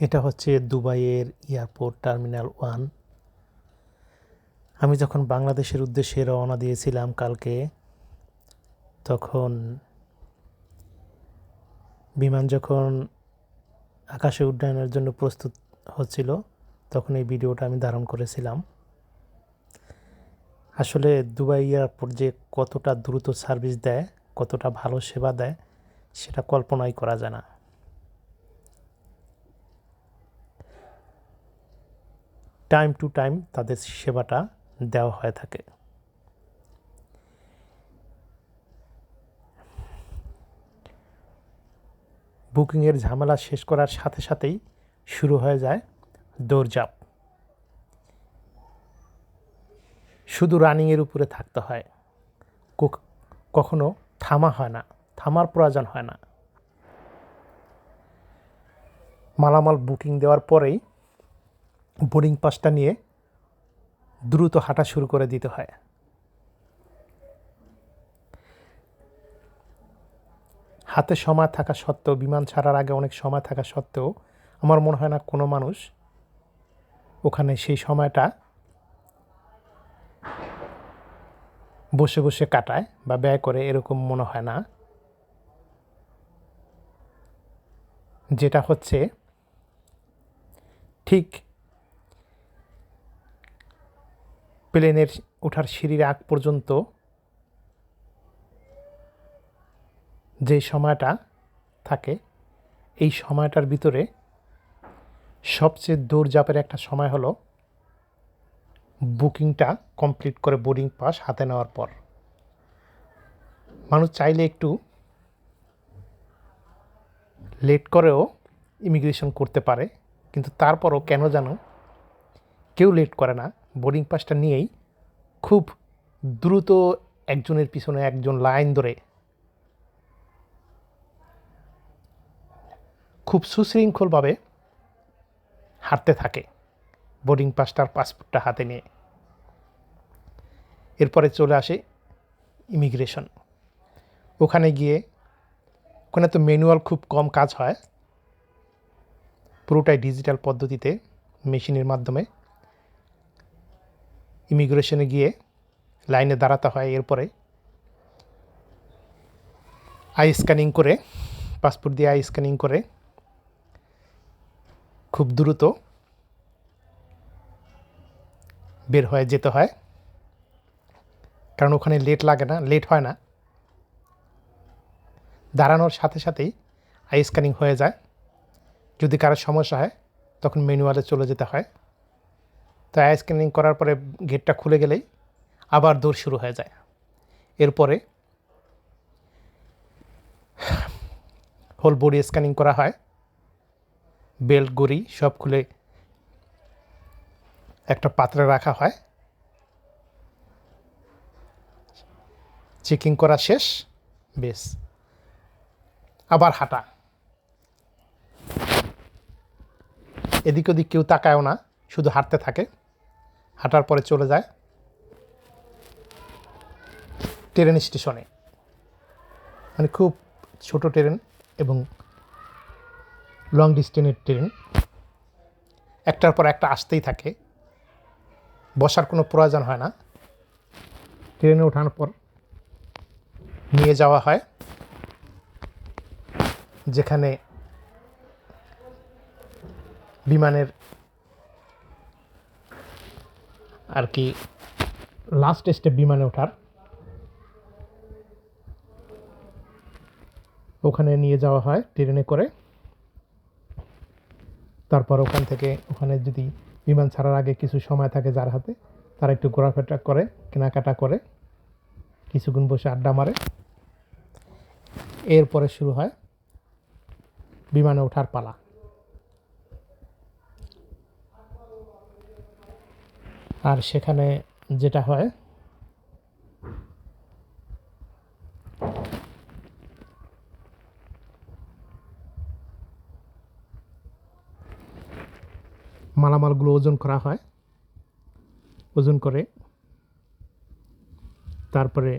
এটা হচ্ছে দুবাইয়ের এয়ারপোর্ট টার্মিনাল ওয়ান। আমি যখন বাংলাদেশের উদ্দেশ্যে রওনা দিয়েছিলাম কালকে, তখন বিমান যখন আকাশে উড্ডয়নের জন্য প্রস্তুত হচ্ছিল, তখন এই ভিডিওটা আমি ধারণ করেছিলাম। আসলে দুবাই এয়ারপোর্ট যে কতটা দ্রুত সার্ভিস দেয়, কতটা ভালো সেবা দেয়, সেটা কল্পনাই করা যায় না। টাইম টু টাইম তাদের সেবাটা দেওয়া হয়ে থাকে। বুকিংয়ের ঝামেলা শেষ করার সাথে সাথেই শুরু হয়ে যায় দৌড়ঝাঁপ। শুধু রানিংয়ের উপরে থাকতে হয়। কখনো থামা হয় না, থামার প্রয়োজন হয় না। মালামাল বুকিং দেওয়ার পরেই বোর্ডিং পাসটা নিয়ে দ্রুত হাঁটা শুরু করে দিতে হয়। হাতে সময় থাকা সত্ত্বেও, বিমান ছাড়ার আগে অনেক সময় থাকা সত্ত্বেও আমার মনে হয় না কোনো মানুষ ওখানে সেই সময়টা বসে বসে কাটায় বা ব্যয় করে এরকম মনে হয় না। যেটা হচ্ছে ঠিক প্লেনের ওঠার সিঁড়ির আগ পর্যন্ত যে সময়টা থাকে, এই সময়টার ভিতরে সবচেয়ে দৌড়ঝাঁপের একটা সময় হলো বুকিংটা কমপ্লিট করে বোর্ডিং পাস হাতে নেওয়ার পর। মানুষ চাইলে একটু লেট করেও ইমিগ্রেশন করতে পারে, কিন্তু তারপরও কেন জানো, কেউ লেট করে না। বোর্ডিং পাসটা নিয়েই খুব দ্রুত একজনের পিছনে একজন লাইন ধরে খুব সুশৃঙ্খলভাবে হাঁটতে থাকে বোর্ডিং পাসটার পাসপোর্টটা হাতে নিয়ে। এরপরে চলে আসে ইমিগ্রেশন। ওখানে গিয়ে ওখানে তো ম্যানুয়াল খুব কম কাজ হয়, পুরোটাই ডিজিটাল পদ্ধতিতে, মেশিনের মাধ্যমে। ইমিগ্রেশনে গিয়ে লাইনে দাঁড়াতে হয় এরপরে। আই স্ক্যানিং করে, পাসপোর্ট দিয়ে আই স্ক্যানিং করে, খুব দ্রুত বের হয়ে যেতে হয়। কারণ ওখানে লেট লাগে না, লেট হয় না। দাঁড়ানোর সাথে সাথেই আই স্ক্যানিং হয়ে যায়। যদি কারও সমস্যা হয়, তখন ম্যানুয়ালে চলে যেতে হয়। তো আই স্ক্যানিং করার পরে গেটটা খুলে গেলেই আবার দৌড় শুরু হয়ে যায়। এরপরে হোল বডি স্ক্যানিং করা হয়। বেল্ট গড়ি সব খুলে একটা পাত্রে রাখা হয়। চেকিং করা শেষ, বেশ। আবার হাঁটা। এদিক ওদিক কেউ তাকায়ও না, শুধু হাঁটতে থাকে। হাঁটার পরে চলে যায় ট্রেন স্টেশনে। মানে খুব ছোট ট্রেন এবং লং ডিস্টেন্সের ট্রেন। একটার পর একটা আসতেই থাকে। বসার কোনো প্রয়োজন হয় না। ট্রেনে ওঠানোর পর নিয়ে যাওয়া হয়। যেখানে বিমানের আর কি লাস্ট স্টেপ বিমানে ওঠার। ওখানে নিয়ে যাওয়া হয় ট্রেনে করে। তারপর ওখান থেকে ওখানে যদি বিমান ছাড়ার আগে কিছু সময় থাকে যার হাতে, তারা একটু ঘোরাফেরা করে, কেনাকাটা করে, কিছুক্ষণ বসে আড্ডা মারে। এরপরে শুরু হয় বিমানে ওঠার পালা। আর সেখানে যেটা হয়, মালামালগুলো ওজন করা হয়, ওজন করে, তারপরে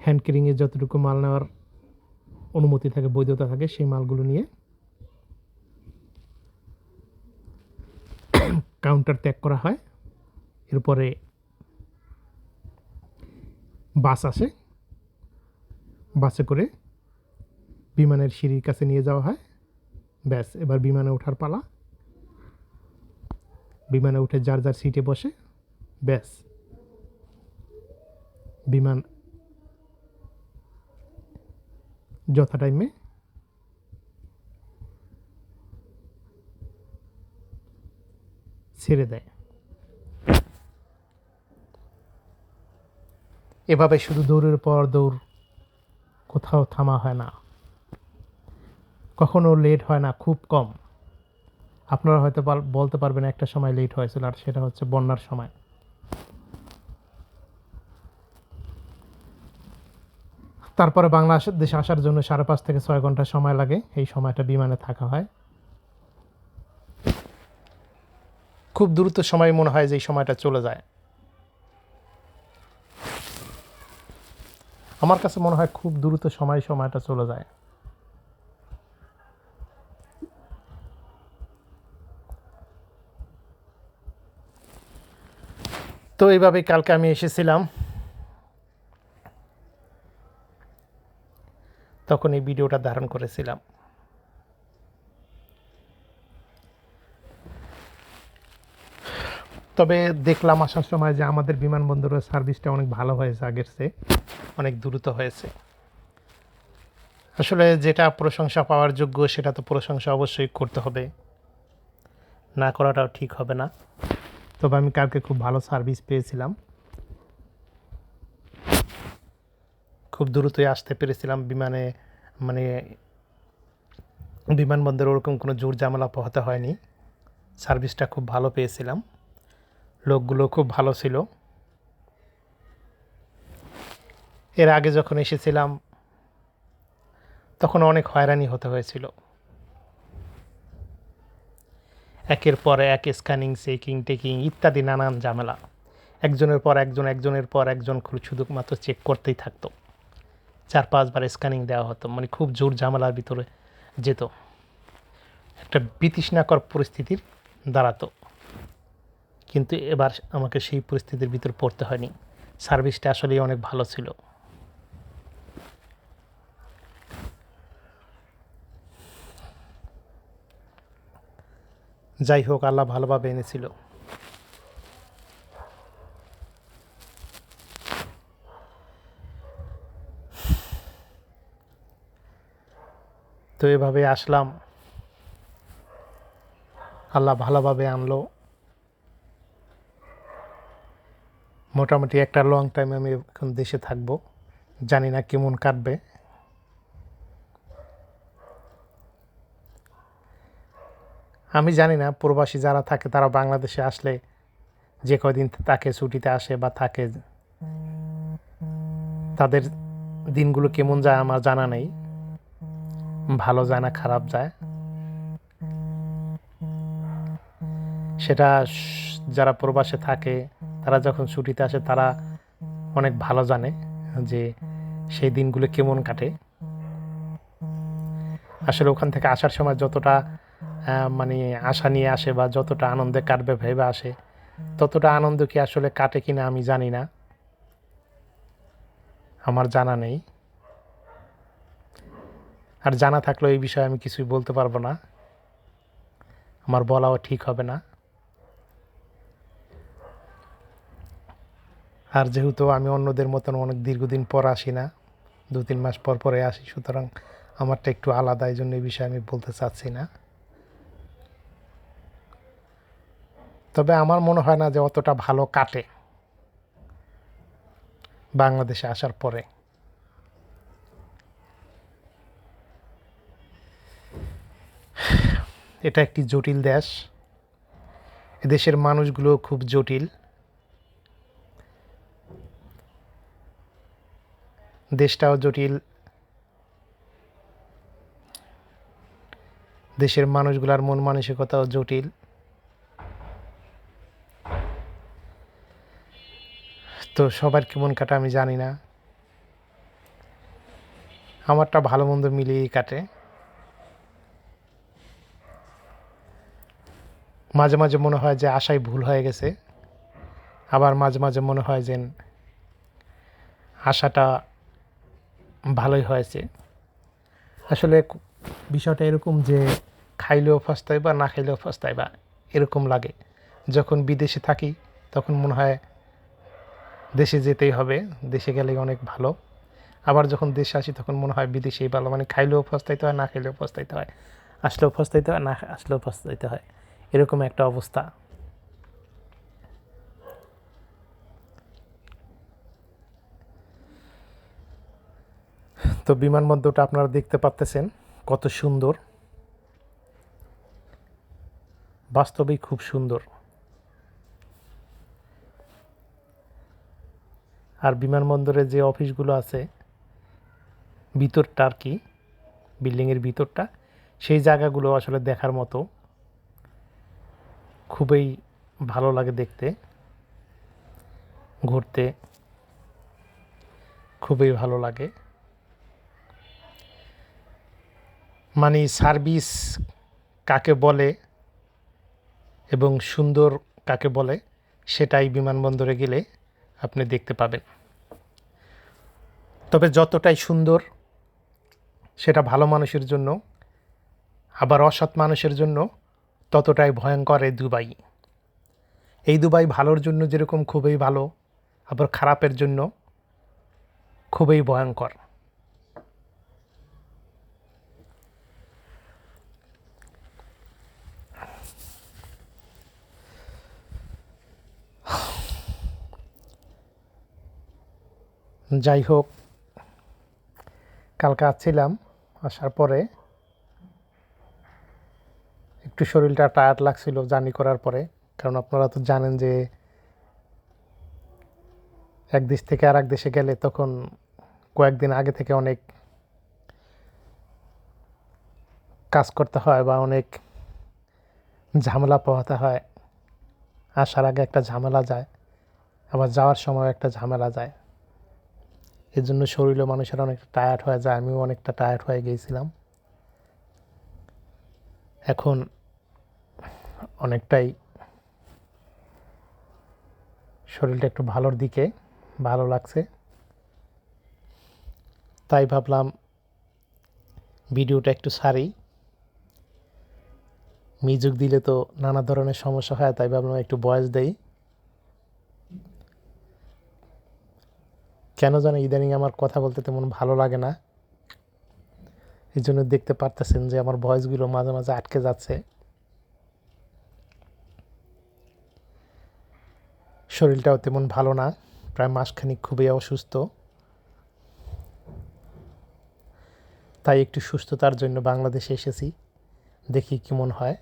হ্যান্ড ক্যারিংয়ে যতটুকু মাল নেওয়ার অনুমতি থাকে, বৈধতা থাকে, সেই মালগুলো নিয়ে কাউন্টার ত্যাগ করা হয়। এরপরে বাস আসে। বাসে করে বিমানের সিঁড়ির কাছে নিয়ে যাওয়া হয়। ব্যাস, এবার বিমানে ওঠার পালা। বিমানে উঠে যার যার সিটে বসে। ব্যাস, বিমান যথা টাইমে ছেড়ে দেয়। এভাবে শুধু দৌড়ের পর দৌড় কোথাও থামা হয় না। কখনো লেট হয় না, খুব কম। আপনারা হয়তো বলতে পারবেন একটা সময় লেট হয়েছিল আর সেটা হচ্ছে বন্যার সময়। তারপরে বাংলাদেশে আসার জন্য সাড়ে পাঁচ থেকে ছয় ঘণ্টা সময় লাগে। এই সময়টা বিমানে থাকা হয়। খুব দ্রুত সময় মনে হয় যে এই সময়টা চলে যায়। আমার কাছে মনে হয় খুব দ্রুত সময় সময়টা চলে যায়। তো এইভাবে কালকে আমি এসেছিলাম। তখন এই ভিডিওটা ধারণ করেছিলাম। তবে দেখলাম আসার সময় যে আমাদের বিমানবন্দরের সার্ভিসটা অনেক ভালো হয়েছে আগের চেয়ে, অনেক দ্রুত হয়েছে। আসলে যেটা প্রশংসা পাওয়ার যোগ্য, সেটা তো প্রশংসা অবশ্যই করতে হবে। না করাটাও ঠিক হবে না। তবে আমি কালকে খুব ভালো সার্ভিস পেয়েছিলাম। খুব দ্রুতই আসতে পেরেছিলাম বিমানে মানে বিমানবন্দরে ওরকম কোনো জোর জামেলা পোহাতে হয়নি। সার্ভিসটা খুব ভালো পেয়েছিলাম। লোকগুলো খুব ভালো ছিল। এর আগে যখন এসেছিলাম, তখন অনেক হয়রানি হতে হয়েছিল। একের পর এক স্ক্যানিং চেকিং টেকিং ইত্যাদি নানান ঝামেলা। একজনের পর একজন, একজনের পর একজন শুধুমাত্র চেক করতেই থাকতো। চার, পাঁচবার স্ক্যানিং দেওয়া হতো। মানে খুব জোর ঝামেলার ভিতরে যেত। একটা বিতৃষ্ণাকর পরিস্থিতির দাঁড়াতো কিন্তু এবার আমাকে সেই পরিস্থিতির ভিতর পড়তে হয়নি। সার্ভিসটা আসলেই অনেক ভালো ছিল। যাই হোক, আল্লাহ ভালোভাবে এনেছিল। তো এভাবে আসলাম। আল্লাহ ভালোভাবে আনলো। মোটামুটি একটা লং টাইম আমি এখন দেশে থাকব। জানি না কেমন কাটবে। আমি জানি না, প্রবাসী যারা থাকে তারা বাংলাদেশে আসলে যে কদিন তাকে ছুটিতে আসে বা থাকে, তাদের দিনগুলো কেমন যায় আমার জানা নেই। ভালো যায় না, খারাপ যায়। সেটা যারা প্রবাসে থাকে তারা যখন ছুটিতে আসে, তারা অনেক ভালো জানে যে সেই দিনগুলো কেমন কাটে। আসলে ওখান থেকে আসার সময় যতটা মানে আশা নিয়ে আসে বা যতটা আনন্দে কাটবে, ভেবে আসে, ততটা আনন্দ কি আসলে কাটে কিনা আমি জানি না। আমার জানা নেই। আর জানা থাকলেও এই বিষয়ে আমি কিছুই বলতে পারব না। আমার বলাও ঠিক হবে না। আর যেহেতু আমি অন্যদের মতন অনেক দীর্ঘদিন পর আসি না দু তিন মাস পর পরে আসি, সুতরাং আমারটা একটু আলাদা, এই জন্য এই বিষয়ে আমি বলতে চাচ্ছি না। তবে আমার মনে হয় না যে অতটা ভালো কাটে বাংলাদেশে আসার পরে। এটা একটি জটিল দেশ। এদেশের মানুষগুলো খুব জটিল। দেশটাও জটিল। দেশের মানুষগুলার মন মানসিকতাও জটিল। তো সবার কেমন কাটে আমি জানি না। আমারটা ভালো মন্দ মিলিয়েই কাটে। মাঝে মাঝে মনে হয় যে আশায় ভুল হয়ে গেছে। আবার মাঝে মাঝে মনে হয় যে আশাটা ভালোই হয়েছে। আসলে বিষয়টা এরকম যে খাইলেও ফাস্তায় বা না খাইলেও ফাস্তায় বা এরকম লাগে। যখন বিদেশে থাকি, তখন মনে হয় দেশে যেতেই হবে, দেশে গেলেই অনেক ভালো। আবার যখন দেশে আসি, তখন মনে হয় বিদেশেই ভালো মানে খাইলেও ফস্তাইতে হয়, না খাইলেও ফস্তাইতে হয়। আসলেও ফস্তাইতে হয়, না আসলেও ফস্তাইতে হয়। এরকম একটা অবস্থা। তো বিমানবন্দরটা আপনারা দেখতে পাচ্তেছেন কত সুন্দর। বাস্তবেই খুব সুন্দর। আর বিমানবন্দরে যে অফিসগুলো আছে, ভিতরটা আর কি, বিল্ডিংয়ের ভিতরটা, সেই জায়গাগুলো আসলে দেখার মতো। খুবই ভালো লাগে দেখতে, ঘুরতে। খুবই ভালো লাগে। মানে সার্ভিস কাকে বলে এবং সুন্দর কাকে বলে সেটাই বিমানবন্দরে গেলে আপনি দেখতে পাবেন। তবে যতটাই সুন্দর, সেটা ভালো মানুষের জন্য, আবার অসৎ মানুষের জন্য ততটাই ভয়ঙ্কর এই দুবাই। এই দুবাই ভালোর জন্য যেরকম খুবই ভালো, আবার খারাপের জন্য খুবই ভয়ঙ্কর। যাই হোক কালকে আসছিলাম, আসার পরে একটু শরীরটা টায়ার্ড লাগছিল জার্নি করার পরে। কারণ আপনারা তো জানেন যে এক দেশ থেকে আর এক দেশে গেলে তখন কয়েকদিন আগে থেকে অনেক কাজ করতে হয় বা অনেক ঝামেলা পোহাতে হয়। আসার আগে একটা ঝামেলা যায়, আবার যাওয়ার সময় একটা ঝামেলা যায়। এর জন্য শরীরও মানুষের অনেকটা টায়ার্ড হয়ে যায়, আমিও অনেকটা টায়ার্ড হয়ে গিয়েছিলাম। এখন অনেকটাই শরীরটা একটু ভালোর দিকে, ভালো লাগছে। তাই ভাবলাম ভিডিওটা একটু সারি। মিউজিক দিলে তো নানা ধরনের সমস্যা হয়, তাই ভাবলাম একটু বয়স দেই। কেন জানো ইদানিং আমার কথা বলতে তেমন ভালো লাগে না। এই জন্য দেখতে পারতেছেন যে আমার ভয়েসগুলো মাঝে মাঝে আটকে যাচ্ছে। শরীরটাও তেমন ভালো না, প্রায় মাসখানিক খুবই অসুস্থ। তাই একটু সুস্থতার জন্য বাংলাদেশে এসেছি, দেখি কেমন হয়।